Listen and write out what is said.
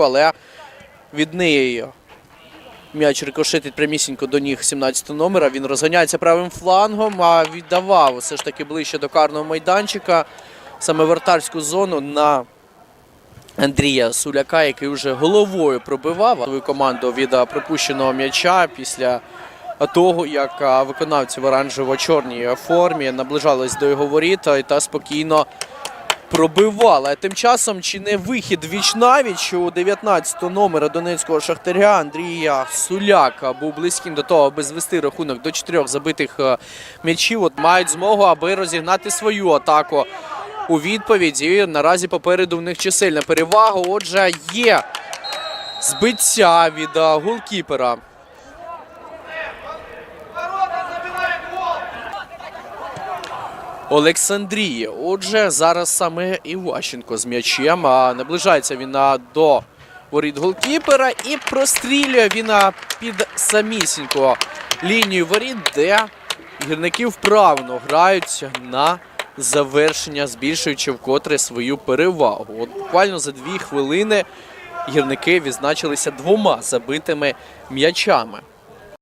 але від неї м'яч рикошетить прямісінько до ніг 17 номера. Він розганяється правим флангом, а віддавав все ж таки ближче до карного майданчика. Саме вратарську зону на Андрія Суляка, який вже головою пробивав свою команду від пропущеного м'яча після того, як виконавці в оранжево-чорній формі наближались до його воріт та спокійно пробивали. Тим часом чи не вихід віч навіч у 19 номера донецького шахтаря Андрія Суляка був близьким до того, аби звести рахунок до чотирьох забитих е, м'ячів. От мають змогу, аби розігнати свою атаку у відповіді. Наразі попереду в них чисельна перевага. Отже, є збиття від е, голкіпера. Олександрії. Отже, зараз саме Іващенко з м'ячем. А наближається він до воріт голкіпера і прострілює він під самісінько лінію воріт, де гірники вправно грають на завершення, збільшуючи вкотре свою перевагу. От буквально за дві хвилини гірники відзначилися двома забитими м'ячами.